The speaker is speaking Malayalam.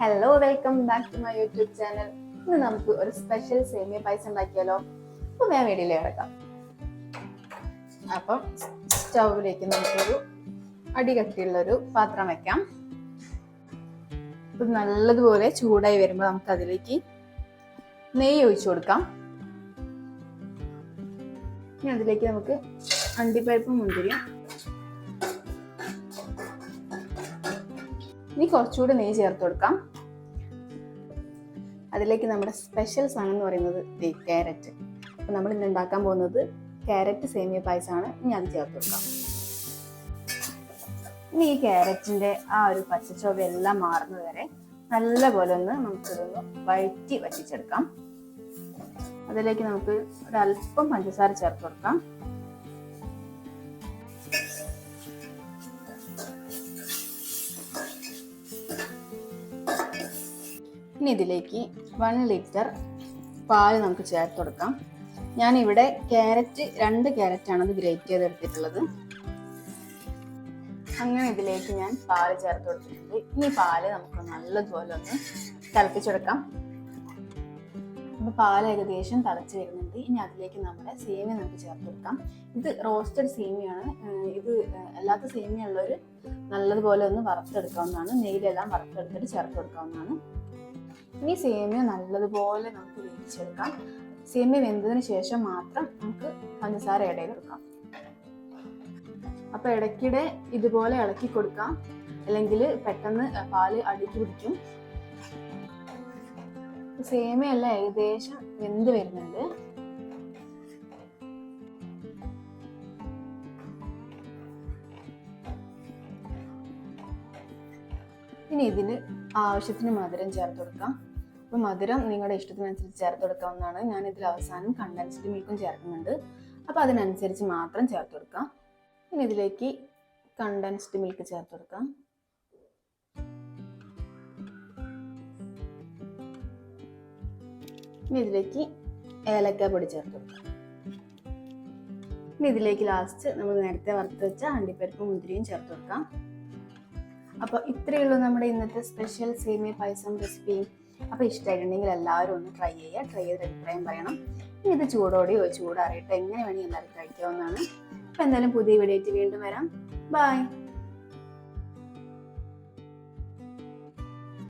Back to my YouTube channel ഇന്ന് നമുക്ക് ഒരു സ്പെഷ്യൽ സേമിയ പായസം ഉണ്ടാക്കിയാലോ? അപ്പൊ ഞാൻ വീടിലേ കിടക്കാം. അപ്പം സ്റ്റൗവിലേക്ക് നമുക്കൊരു അടികട്ടിയുള്ള ഒരു പാത്രം വെക്കാം. ഇത് നല്ലതുപോലെ ചൂടായി വരുമ്പോൾ നമുക്ക് അതിലേക്ക് നെയ്യ് ഒഴിച്ചു കൊടുക്കാം. ഇനി അതിലേക്ക് നമുക്ക് അണ്ടിപ്പരിപ്പും മുന്തിരിയും ഇനി കുറച്ചുകൂടി നെയ്യ് ചേർത്ത് കൊടുക്കാം. അതിലേക്ക് നമ്മുടെ സ്പെഷ്യൽ സാധനം എന്ന് പറയുന്നത് ക്യാരറ്റ് അപ്പോൾ നമ്മൾ ഇന്ന് ഉണ്ടാക്കാൻ പോകുന്നത് ക്യാരറ്റ് സേമിയ പായസമാണ്. ഇനി അത് ചേർത്ത് കൊടുക്കാം. ഇനി ഈ ക്യാരറ്റിന്റെ ആ ഒരു പച്ചച്ചോവ എല്ലാം മാറുന്നത് വരെ നല്ലപോലെ ഒന്ന് നമുക്കിതൊന്ന് വഴറ്റി വറ്റിച്ചെടുക്കാം. അതിലേക്ക് നമുക്ക് ഒരല്പം പഞ്ചസാര ചേർത്ത് കൊടുക്കാം. ഇനി ഇതിലേക്ക് വൺ ലിറ്റർ പാൽ നമുക്ക് ചേർത്ത് കൊടുക്കാം. ഞാനിവിടെ ക്യാരറ്റ് രണ്ട് ക്യാരറ്റാണ് അത് ഗ്രേറ്റ് ചെയ്തെടുത്തിട്ടുള്ളത്. അങ്ങനെ ഇതിലേക്ക് ഞാൻ പാൽ ചേർത്ത് കൊടുത്തിട്ടുണ്ട്. ഇനി പാൽ നമുക്ക് നല്ലതുപോലെ ഒന്ന് തിളപ്പിച്ചെടുക്കാം. അപ്പൊ പാൽ ഏകദേശം തിളച്ച് വരുന്നുണ്ട്. ഇനി അതിലേക്ക് നമ്മുടെ സേമിയ നമുക്ക് ചേർത്ത് കൊടുക്കാം. ഇത് റോസ്റ്റഡ് സേമിയാണ്. ഇത് അല്ലാത്ത സേമിയ ഉള്ളൊരു നല്ലതുപോലെ ഒന്ന് വറുത്തെടുക്കാവുന്നതാണ്. നെയ്യിലെല്ലാം വറുത്തെടുത്തിട്ട് ചേർത്ത് കൊടുക്കാവുന്നതാണ്. ഇനി സേമിയ നല്ലതുപോലെ നമുക്ക് വേവിച്ചെടുക്കാം. സേമിയ വെന്തതിന് ശേഷം മാത്രം നമുക്ക് പഞ്ചസാര ഇടയിൽ ചെയ്ത് കൊടുക്കാം. അപ്പൊ ഇടയ്ക്കിടെ ഇതുപോലെ ഇളക്കി കൊടുക്കാം. അല്ലെങ്കിൽ പെട്ടെന്ന് പാൽ അടിച്ചു പിടിക്കും. സേമിയ എല്ലാം ഏകദേശം വെന്ത് വരുന്നുണ്ട്. ഇനി ഇതിന് ആവശ്യത്തിന് മധുരം ചേർത്ത് കൊടുക്കാം. അപ്പോൾ മധുരം നിങ്ങളുടെ ഇഷ്ടത്തിനനുസരിച്ച് ചേർത്ത് കൊടുക്കാവുന്നതാണ്. ഞാൻ ഇതിൽ അവസാനം കണ്ടൻസ്ഡ് മിൽക്കും ചേർക്കുന്നുണ്ട്. അപ്പോൾ അതിനനുസരിച്ച് മാത്രം ചേർത്ത് കൊടുക്കാം. ഇനി ഇതിലേക്ക് കണ്ടൻസ്ഡ് മിൽക്ക് ചേർത്ത് കൊടുക്കാം. ഇനി ഇതിലേക്ക് ഏലക്ക പൊടി ചേർത്ത് കൊടുക്കാം. ഇനി ഇതിലേക്ക് ലാസ്റ്റ് നമ്മൾ നേരത്തെ വറുത്ത് വെച്ച അണ്ടിപ്പരിപ്പും മുന്തിരിയും ചേർത്ത് കൊടുക്കാം. അപ്പോൾ ഇത്രയേ ഉള്ളൂ നമ്മുടെ ഇന്നത്തെ സ്പെഷ്യൽ സേമിയ പായസം റെസിപ്പി അപ്പോൾ ഇഷ്ടമായിട്ടുണ്ടെങ്കിൽ എല്ലാവരും ഒന്ന് ട്രൈ ചെയ്യുക. ട്രൈ ചെയ്ത് അഭിപ്രായം പറയണം. ഇനി ഇത് ചൂടോടെയോ ചൂടാറിയിട്ടോ എങ്ങനെ വേണമെങ്കിൽ എല്ലാവരും കഴിക്കാവുന്നതാണ്. അപ്പോൾ എന്തായാലും പുതിയ വീഡിയോ വീണ്ടും വരാം. ബൈ